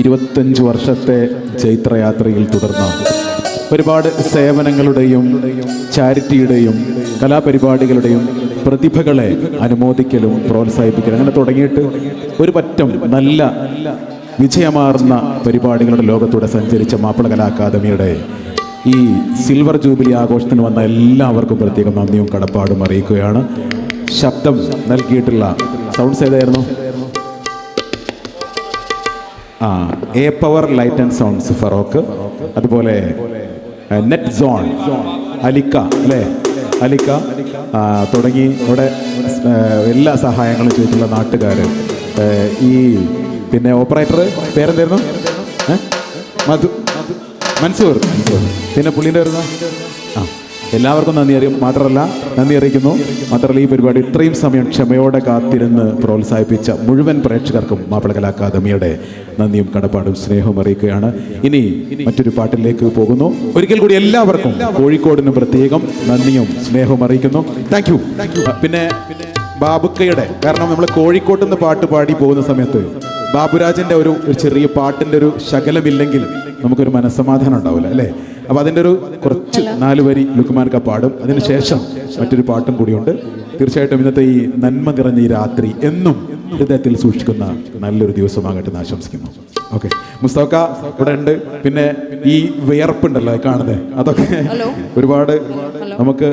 ഇരുപത്തഞ്ച് വർഷത്തെ ചൈത്രയാത്രയിൽ തുടർന്ന ഒരുപാട് സേവനങ്ങളുടെയും ചാരിറ്റിയുടെയും കലാപരിപാടികളുടെയും പ്രതിഭകളെ അനുമോദിക്കലും പ്രോത്സാഹിപ്പിക്കലും അങ്ങനെ തുടങ്ങിയിട്ട് ഒരു പറ്റം നല്ല വിജയമാർന്ന പരിപാടികളുടെ ലോകത്തൂടെ സഞ്ചരിച്ച മാപ്പിള കലാ അക്കാദമിയുടെ ഈ സിൽവർ ജൂബിലി ആഘോഷത്തിന് വന്ന എല്ലാവർക്കും പ്രത്യേകം നന്ദിയും കടപ്പാടും അറിയിക്കുകയാണ്. ശബ്ദം നൽകിയിട്ടുള്ള സൗണ്ട്സ് ഏതായിരുന്നു? ആ A power light and sounds Feroke. അതുപോലെ നെറ്റ് സോൺ അലിക്ക അല്ലേ? അലിക്ക തുടങ്ങി ഇവിടെ എല്ലാ സഹായങ്ങളും ചെയ്തിട്ടുള്ള നാട്ടുകാർ ഈ പിന്നെ ഓപ്പറേറ്റർ പേരെന്തായിരുന്നു? മധു. മൻസൂർ. പിന്നെ പുള്ളിന്റെ വരുന്ന എല്ലാവർക്കും നന്ദി അറിയും മാത്രമല്ല നന്ദി അറിയിക്കുന്നു. മാത്രമല്ല ഈ പരിപാടി ഇത്രയും സമയം ക്ഷമയോടെ കാത്തിരുന്ന് പ്രോത്സാഹിപ്പിച്ച മുഴുവൻ പ്രേക്ഷകർക്കും മാപ്പിള കലാ അക്കാദമിയുടെ നന്ദിയും കടപ്പാടും സ്നേഹവും അറിയിക്കുകയാണ്. ഇനി മറ്റൊരു പാട്ടിലേക്ക് പോകുന്നു. ഒരിക്കൽ കൂടി എല്ലാവർക്കും കോഴിക്കോടിന് പ്രത്യേകം നന്ദിയും സ്നേഹവും അറിയിക്കുന്നു. താങ്ക് യു പിന്നെ ബാബുക്കയുടെ കാരണം നമ്മൾ കോഴിക്കോട്ട് നിന്ന് പാട്ട് പാടി പോകുന്ന സമയത്ത് ബാബുരാജന്റെ ഒരു ഒരു ചെറിയ പാട്ടിന്റെ ഒരു ശകലമില്ലെങ്കിൽ നമുക്കൊരു മനസ്സമാധാനം ഉണ്ടാവില്ല അല്ലേ? അപ്പൊ അതിന്റെ ഒരു കുറച്ച് നാല് വരി ലുക്കുമാനക്ക പാടും. അതിനുശേഷം മറ്റൊരു പാട്ടും കൂടിയുണ്ട്. തീർച്ചയായിട്ടും ഇന്നത്തെ ഈ നന്മ നിറഞ്ഞ ഈ രാത്രി എന്നും ഹൃദയത്തിൽ സൂക്ഷിക്കുന്ന നല്ലൊരു ദിവസമാകട്ടെ എന്ന് ആശംസിക്കുന്നു. ഓക്കെ. മുസ്തഫ ഇവിടെ ഉണ്ട്. പിന്നെ ഈ വിയർപ്പുണ്ടല്ലോ കാണുന്നത് അതൊക്കെ ഒരുപാട് നമുക്ക്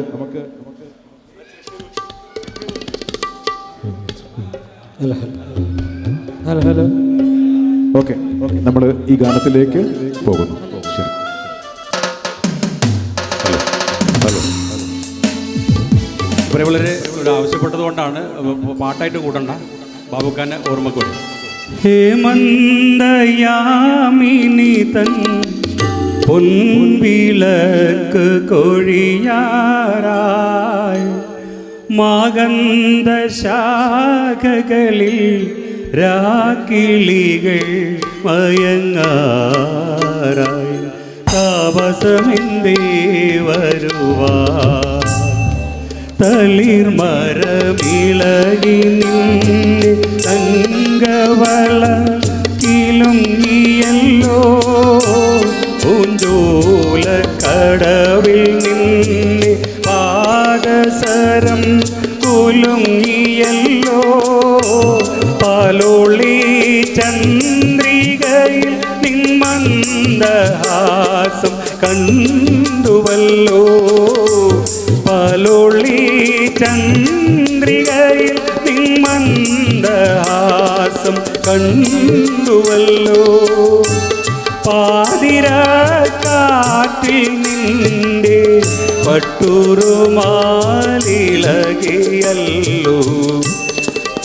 ഹലോ ഹലോ ഹലോ ഓക്കെ. നമ്മൾ ഈ ഗാനത്തിലേക്ക് പോകുന്നു. പ്രിയമുള്ളവരെ ഇവിടെ ആവശ്യപ്പെട്ടത് കൊണ്ടാണ് പാട്ടായിട്ട് കൂടണ്ട. ബാബുക്കാന് ഓർമ്മക്കൂടി ഹേമന്തയാമിനി തൻ പൊൻവിളക്ക് കൊഴിയാറായി. മാകന്ത ശാഖകളിൽ രാക്കിളികൾ മയങ്ങാറായി. താപസമിന്തേ വരുവാ. തളിർമരമിളകി നിന്നെ തങ്കവള കിലുങ്ങിയല്ലോ പൂഞ്ചോല കടവിൽ നിന്നെ പാദസരം കുലുങ്ങിയല്ലോ പാലോളി ചന്ദ്രികയിൽ നിന്മന്ദഹാസം കണ്ടുവല്ലോ. കണ്ടുവല്ലോ പാതിര കാറ്റിൽ നിന്റെ പട്ടുറുമാലിളകിയല്ലോ.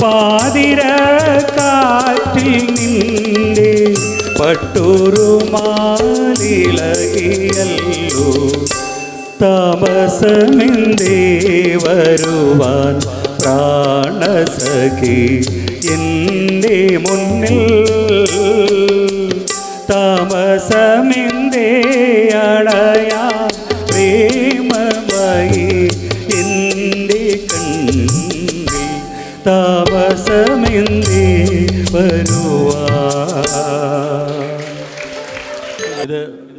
പാതിര കാറ്റിൽ നിന്റെ പട്ടുറുമാലിളകിയല്ലോ. താമസമെന്തേ വരുവാൻ പ്രാണസഖി എന്നെ മുന്നിൽ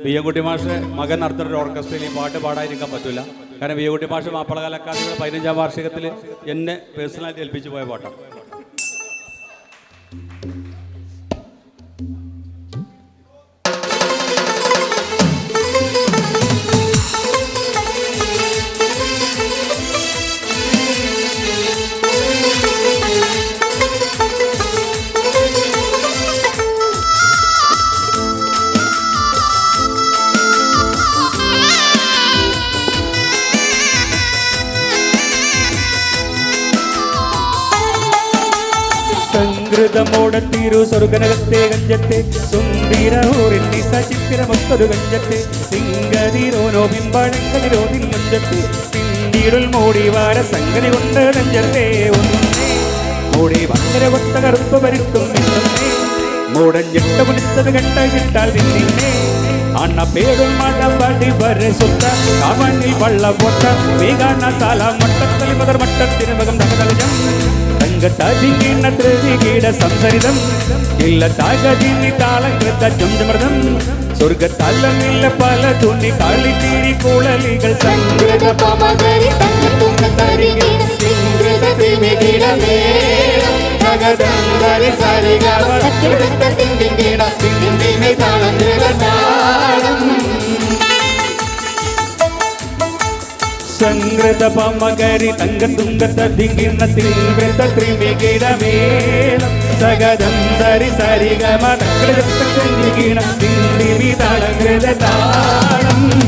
ബിയ്യൻകുട്ടി മാഷ് മകൻ ഒരു ഓർക്കസ്ട്രയിൽ പാട്ട് പാടാതിരിക്കാൻ പറ്റില്ല കാരണം ബിയ്യൻകുട്ടി മാഷ് മാപ്പിളകാല അക്കാദമിയുടെ പതിനഞ്ചാം വാർഷികത്തിൽ എന്നെ പേഴ്സണലായിട്ട് ഏൽപ്പിച്ചു പോയ പാട്ടാണ്. സംഗൃതമോടെ തിരു സ്വർഗനകത്തെ ഗഞ്ചത്തെ സുന്ദരൂരിൽ സചിത്തിരമൊത്തൊരു ഗഞ്ചത്തെ സിംഗതിരോനോ ബിംബഴങ്കതിരോ നിന്നുഞ്ചത്തെ പിന്നീടുൽ മൂടി വാര സംഗതി കൊണ്ട് നെഞ്ചത്തെ ഒന്നേ മൂടി വന്നര കൊത്ത കറുപ്പ് വരുത്തും നിന്നേ മൂടൻ ഞെട്ട മുനിത്തത് കെട്ട കിട്ടാൽ നിന്നിന്നെ അണ്ണ പേടും മടം വടി വരെ സുത്ത കാമണ്ണിൽ വള്ള പൊട്ട നീ കാണ സാല മട്ടത്തലി മതർ తదిగిన త్రివిగీడ సంసరితం ఇల్ల తగదిని తాళంకృత జంజమృతం சொர்க்க தள்ளமில்ல பல துணி களி தீரி குழலிகள் சங்கிரத பமகரி தங்க துங்க தரிகிட சிங்கிரத திமிகிட സംഗൃത പമകരി തങ്കത്തുങ്ക തതിങ്ങിണ തിങ്കൃത ത്രിമികിടമേളം സരിഗമ തക്കിടത്ത ചന്ദ്രികിട തിണ്ടിമി താളങ്കൃത താളം.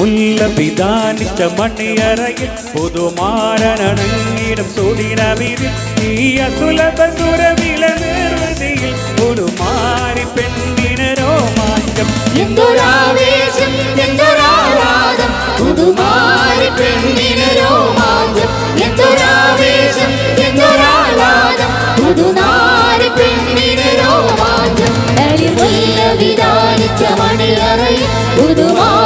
മുല്ല പിതാനിച്ച മണിയറയിൽ പുതുമാരനണങ്ങിടും സുദിനവിരിൽ ഈ അസുലഭ സുരവില നിർവൃതിയിൽ ഒരു മാറി പെണ്ണിന് രോമാഞ്ചം. എന്തൊരാവേശം എന്തൊരാരാധം പുതുമാരി പെണ്ണിന് രോമാഞ്ചം. എന്തൊരാവേശം എന്തൊരാരാധം പുതുമാരി പെണ്ണിന് രോമാഞ്ചം. തളിർവല്ല വിധാനിച്ച മണിയറയിൽ പുതുമാരനടങ്ങിടും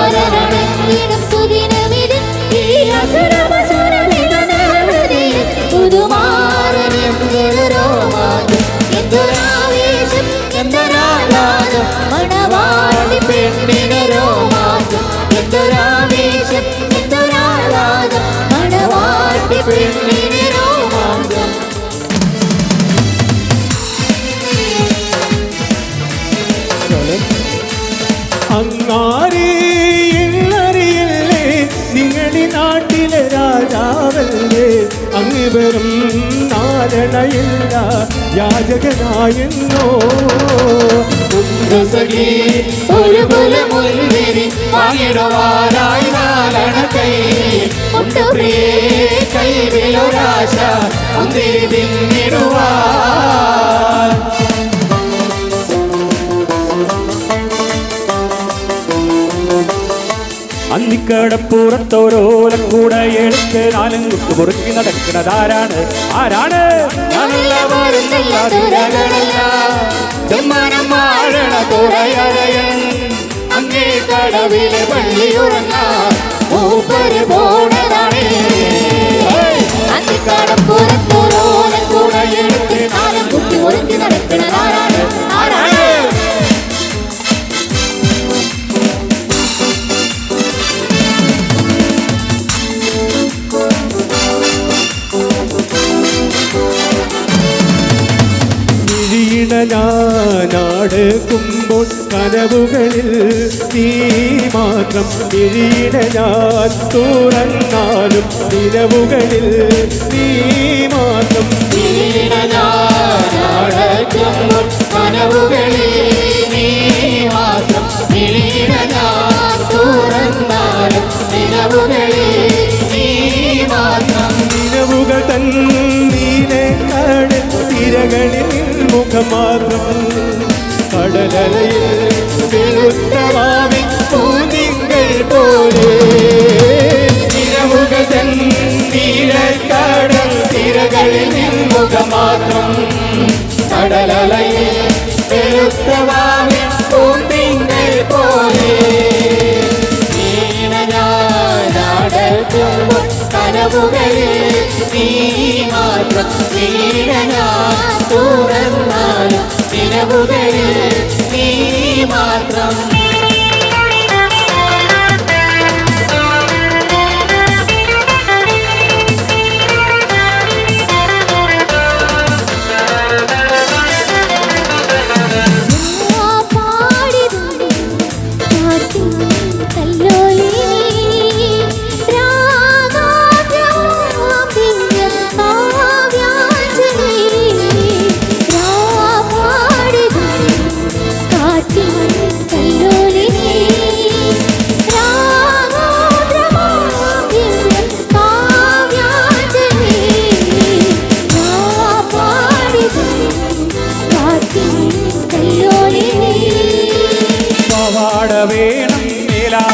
അങ്ങാരേ എന്നറിയില്ലേ നിങ്ങളി നാട്ടിലെ രാജാവല്ലേ? അങ്ങ് വെറും നാരണയില്ല യാചകനായെന്നോ? സഖി ഒരു കുലമുൽവിരി വാങ്ങിടുവാനായി നാലണ കൈ. ഒട്ടുപ്രിയേ കൈവിലൊരാശ അന്തിരി പിന്നിടുവാൻ അന്നിക്കടപ്പുറത്തോരോലക്കൂടെ എടുത്ത് നാലും കുത്തു മുറുക്കി നടക്കുന്നതാരാണ്? ആരാണ്? ചെമ്മനം അങ്ങേ കടവിലെ പള്ളി ഉറങ്ങാൻ പോണതാണ്. അന്നിക്കടപ്പുറത്തോരോലം കൂടെ എടുത്ത് നാലും കുത്തി ഒഴുക്കി നടക്കുന്നത് ആരാണ് ഞാനാടുക്കുമ്പോൾ കനവുകളിൽ നീ മാത്രം വിഴിയിട ഞാൻ തുറന്നാലും നിലവുകളിൽ നീ മാത്രം കനവുകളിൽ നീ മാത്രം തുറന്നാലും തിരകളിൽ മുഖം മാത്രം കടലലയിൽ വെളുത്തവാവി പൂതിങ്കൾ പോലെ. നിലവുകൾ തൻ നീലക്കടൽ തിരകളിൽ നിൻമുഖം മാത്രം കടലലയിൽ വെളുത്തവാമി പൂന്തിങ്കൾ പോലെ. വീണനാടക്കുമ്പോൾ കനവുകളിൽ നീ മാത്രം വീണനാ തുറന്നാലും നിലവുകളിൽ നീ മാത്രം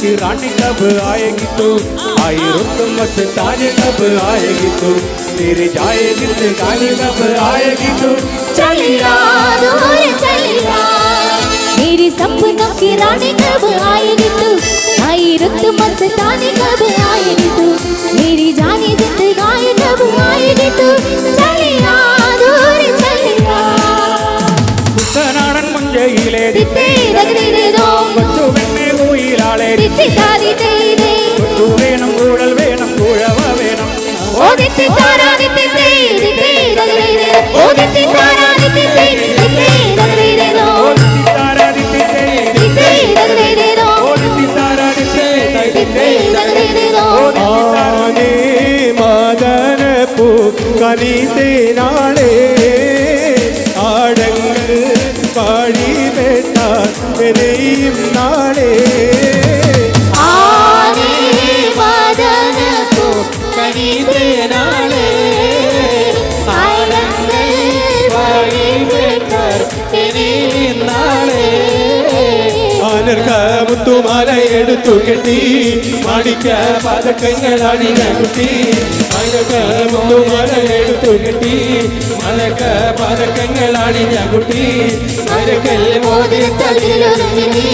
की रानी कब आएगी तू? आई रुक मत ताने कब आएगी तू? मेरी जाएगी गानी कब आएगी तू? चलिया चलिया मेरी सपनों की रानी कब आएगी तू? आई रुक मत ताने कब आएगी तू? कनी से കനിതേനാളേ ആയിരങ്ങൾ വഴിവേട്ടർ നാളേ. അനർഘ മുത്തുമാല എടുത്തു കെട്ടി മാണിക്ക പതക്കങ്ങൾ അണിഞ്ഞ കുട്ടി. അനർഘ മുത്തുമാലയെടുത്തു കെട്ടി മലക പതക്കങ്ങൾ അണിഞ്ഞ കുട്ടി. മരക്കൽ മോതിരത്തതിലൊരുങ്ങി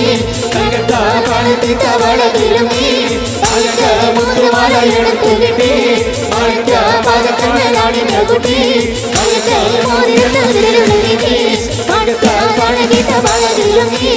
തകർത്ത പണിത്തി തവളതിരുങ്ങി അലക്ക മുത്തുമാല എടുത്തു കിട്ടി പതക്കങ്ങളാണിഞ്ഞ കുട്ടി അലക്ക മോതിരത്തതിലൊരുങ്ങി തകർത്ത പണിത്തി തവളതിരുങ്ങി